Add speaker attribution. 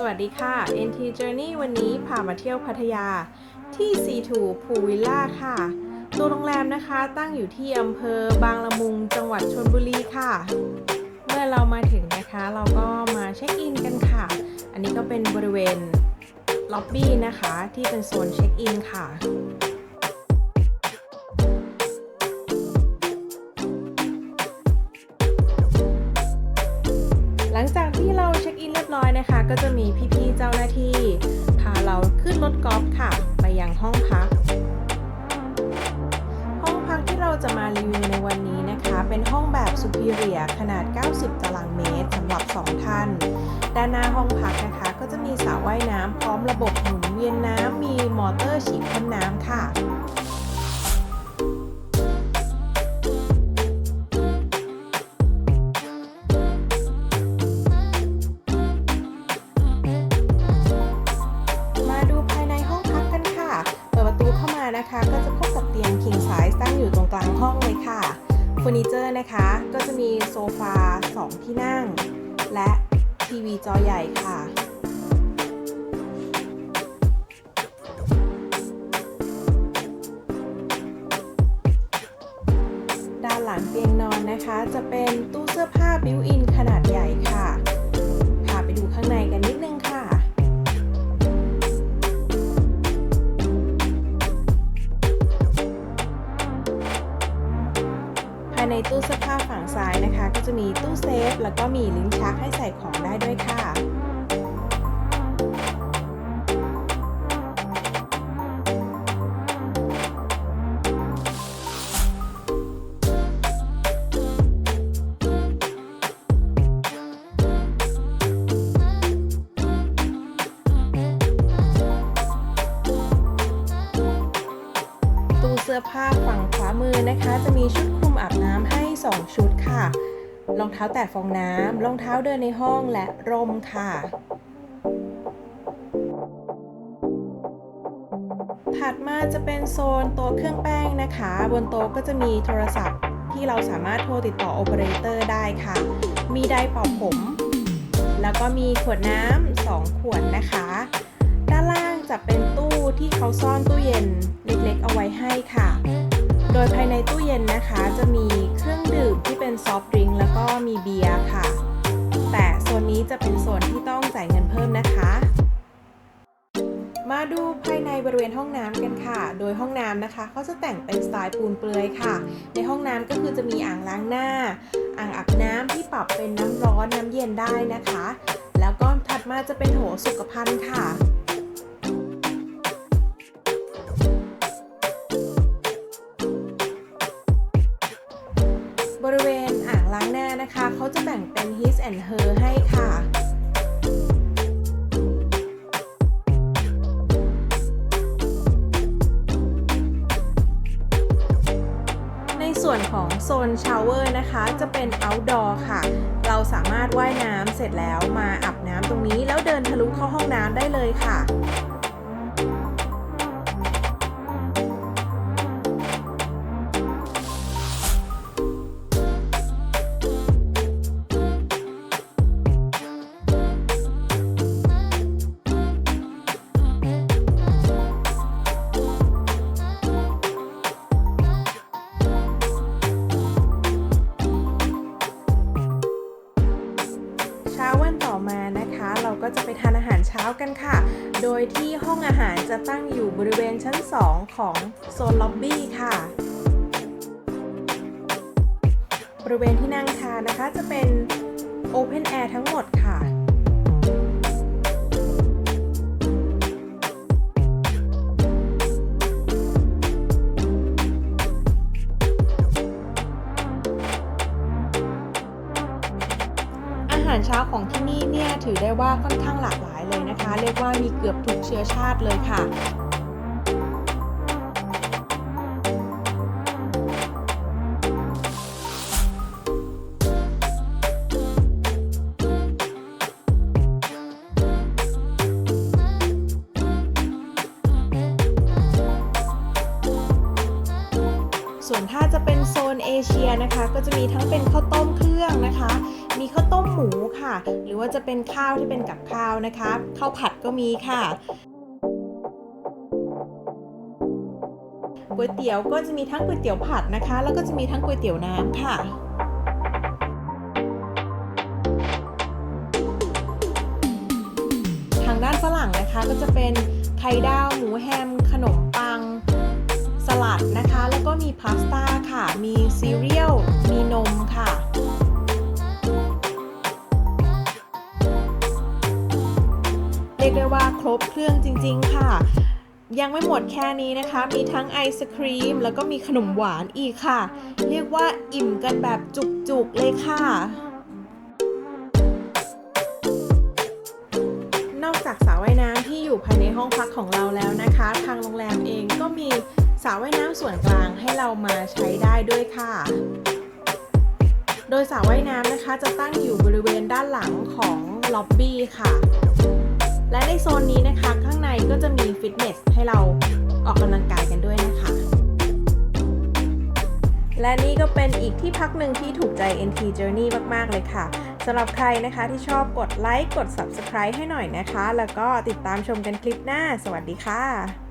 Speaker 1: สวัสดีค่ะ NT Journey วันนี้พามาเที่ยวพัทยาที่ C2 พูวิลล่าค่ะ ตัวโรงแรมนะคะตั้งอยู่ที่อำเภอบางละมุงจังหวัดชลบุรีค่ะ เมื่อเรามาถึงนะคะเราก็มาเช็คอินกันค่ะ อันนี้ก็เป็นบริเวณล็อบบี้นะคะที่เป็นโซนเช็คอินค่ะ ร้อยนะคะ ก็จะมีพี่ๆเจ้าหน้าที่ พาเราขึ้นรถกอล์ฟค่ะ ไปยังห้องพัก ห้องพักที่เราจะมารีวิวในวันนี้นะคะ เป็นห้องแบบ Superior ขนาด 90 ตารางเมตรสำหรับ 2 ท่าน ด้านหน้าห้องพักนะคะ ก็จะมีสระว่ายน้ำพร้อมระบบหมุนเวียนน้ำมีมอเตอร์ฉีดพ่นน้ำค่ะ อร์นิเจอร์นะคะ ก็จะมีโซฟา 2 ที่นั่ง และทีวีจอใหญ่ค่ะด้านหลังเตียงนอนนะคะ จะเป็นตู้เสื้อผ้าบิวอินขนาดใหญ่ค่ะ พาไปดูข้างในกัน ในตู้เสื้อผ้าฝั่งซ้ายนะคะ ก็จะมีตู้เซฟ แล้วก็มีลิ้นชักให้ใส่ของได้ด้วยค่ะตู้เสื้อผ้าฝั่งขวามือนะคะ จะมีชุดคลุมอาบน้ำ 2 ชุดค่ะ รองเท้าแตะฟองน้ำรองเท้าเดินในห้องและร่มค่ะถัดมาจะเป็นโซนโต๊ะเครื่องแป้งนะคะ บนโต๊ะก็จะมีโทรศัพท์ที่เราสามารถโทรติดต่อโอเปอเรเตอร์ได้ค่ะ มีไดร์เป่าผม แล้วก็มีขวดน้ำสองขวดนะคะ ด้านล่างจะเป็นตู้ที่เขาซ่อนตู้เย็นเล็กๆเอาไว้ให้ค่ะ โดยภายในตู้เย็นนะคะ จะมีเครื่องดื่มที่เป็นซอฟต์ดริงก์แล้วก็มีเบียร์ค่ะ แต่โซนนี้จะเป็นโซนที่ต้องจ่ายเงินเพิ่มนะคะ มาดูภายในบริเวณห้องน้ำกันค่ะ โดยห้องน้ำนะคะเขาจะแต่งเป็นสไตล์ปูนเปลือยค่ะ ในห้องน้ำก็คือจะมีอ่างล้างหน้า อ่างอาบน้ำที่ปรับเป็นน้ำร้อนน้ำเย็นได้นะคะ แล้วก็ถัดมาจะเป็นโถสุขภัณฑ์ค่ะ บริเวณอ่างล้างหน้านะคะ เขาจะแบ่งเป็น his and her ให้ค่ะในส่วนของโซนชาวเวอร์นะคะจะเป็น outdoor ค่ะ เราสามารถว่ายน้ำเสร็จแล้วมาอาบน้ำตรงนี้ แล้วเดินทะลุเข้าห้องน้ำได้เลยค่ะ ก็จะไปทานอาหารเช้ากันค่ะ โดยที่ห้องอาหารจะตั้งอยู่บริเวณชั้น 2 ของโซนล็อบบี้ค่ะ บริเวณที่นั่งทานนะคะจะเป็นโอเพนแอร์ทั้งหมดค่ะ ว่าค่อนข้างหลากหลายเลยนะคะ เรียกว่ามีเกือบทุกเชื้อชาติเลยค่ะส่วนถ้าจะเป็นโซนเอเชียนะคะ ก็จะมีทั้งเป็นข้าวต้มเครื่องนะคะ หมูค่ะหรือว่าจะเป็นข้าวที่เป็นกับข้าวนะคะข้าวผัดก็มีค่ะก๋วยเตี๋ยวก็จะมีทั้งก๋วยเตี๋ยวผัดนะคะ แล้วก็จะมีทั้งก๋วยเตี๋ยวน้ำค่ะทางด้านฝรั่งนะคะก็จะเป็นไข่ดาวหมูแฮม ขนมปัง สลัดนะคะ แล้วก็มีพาสต้าค่ะ มีซี เครื่องจริง ๆ ค่ะ ยังไม่หมดแค่นี้นะคะ มีทั้งไอศครีม แล้วก็มีขนมหวานอีกค่ะ เรียกว่าอิ่มกันแบบจุก ๆ เลยค่ะนอกจากสระว่ายน้ำที่อยู่ภายในห้องพักของเราแล้วนะคะ ทางโรงแรมเองก็มีสระว่ายน้ำส่วนกลางให้เรามาใช้ได้ด้วยค่ะ โดยสระว่ายน้ำนะคะจะตั้งอยู่บริเวณด้านหลังของล็อบบี้ค่ะ และในโซนนี้นะคะข้างในก็จะมีฟิตเนสให้เราออกกำลังกายกันด้วยนะคะ และนี่ก็เป็นอีกที่พักหนึ่งที่ถูกใจ NT Journey มาก ๆ เลยค่ะสำหรับใครนะคะที่ชอบกดไลค์กด Subscribe ให้หน่อยนะคะ แล้วก็ติดตามชมกันคลิปหน้า สวัสดีค่ะ